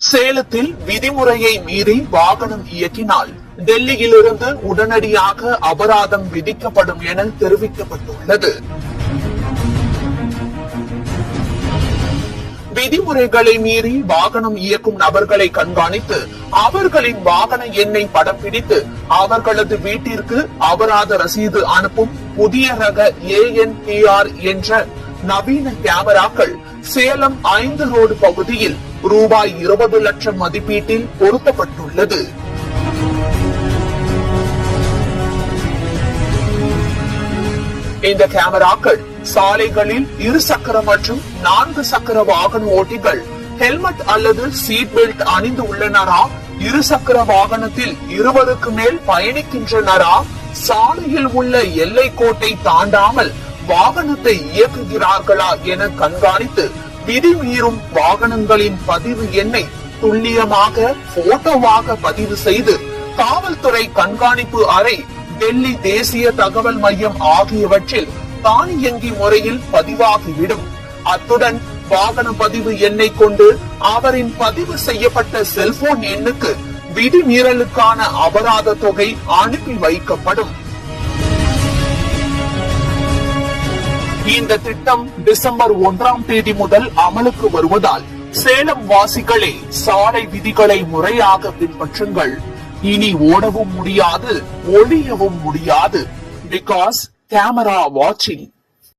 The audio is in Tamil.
சேலத்தில் விதிமுறையை மீறி வாகனம் இயக்கினால் டெல்லியிலிருந்து உடனடியாக அபராதம் விதிக்கப்படும் என தெரிவிக்கப்பட்டுள்ளது. விதிமுறைகளை மீறி வாகனம் இயக்கும் நபர்களை கண்காணித்து அவர்களின் வாகன எண்ணை படம் பிடித்து அவர்களது வீட்டிற்கு அபராத ரசீது அனுப்பும் புதிய ரக ஏஎன்பிஆர் என்ற நவீன கேமராக்கள் சேலம் ஐந்து ரோடு பகுதியில் ரூபாய் இருபது லட்சம் மதிப்பீட்டில் பொருத்தப்பட்டுள்ளது. இந்த கேமராக்கள் சாலைகளில் இரு சக்கர மற்றும் நான்கு சக்கர வாகன ஓட்டிகள் ஹெல்மெட் அல்லது சீட் பெல்ட் அணிந்து உள்ளனரா? இரு சக்கர வாகனத்தில் இருவருக்கு மேல் பயணிக்கின்றனரா? சாலையில் உள்ள எல்லை கோட்டை தாண்டாமல் வாகனத்தை இயக்குகிறார்களா என கண்காணித்து விதி மீறும் வாகனங்களின் பதிவு எண்ணை துல்லியமாக போட்டோவாக பதிவு செய்து காவல்துறை கண்காணிப்பு அறை டெல்லி தேசிய தகவல் மையம் ஆகியவற்றில் தானியங்கி முறையில் பதிவாகிவிடும். அத்துடன் வாகன பதிவு எண்ணை கொண்டு அவரின் பதிவு செய்யப்பட்ட செல்போன் எண்ணுக்கு விதிமீறலுக்கான அபராத தொகை அனுப்பி வைக்கப்படும். இந்த திட்டம் டிசம்பர் ஒன்றாம் தேதி முதல் அமலுக்கு வருவதால் சேலம் வாசிகளே சாலை விதிகளை முறையாக பின்பற்றுங்கள். இனி ஓடவும் முடியாது ஒளியவும் முடியாது. பிகாஸ் கேமரா வாட்சிங்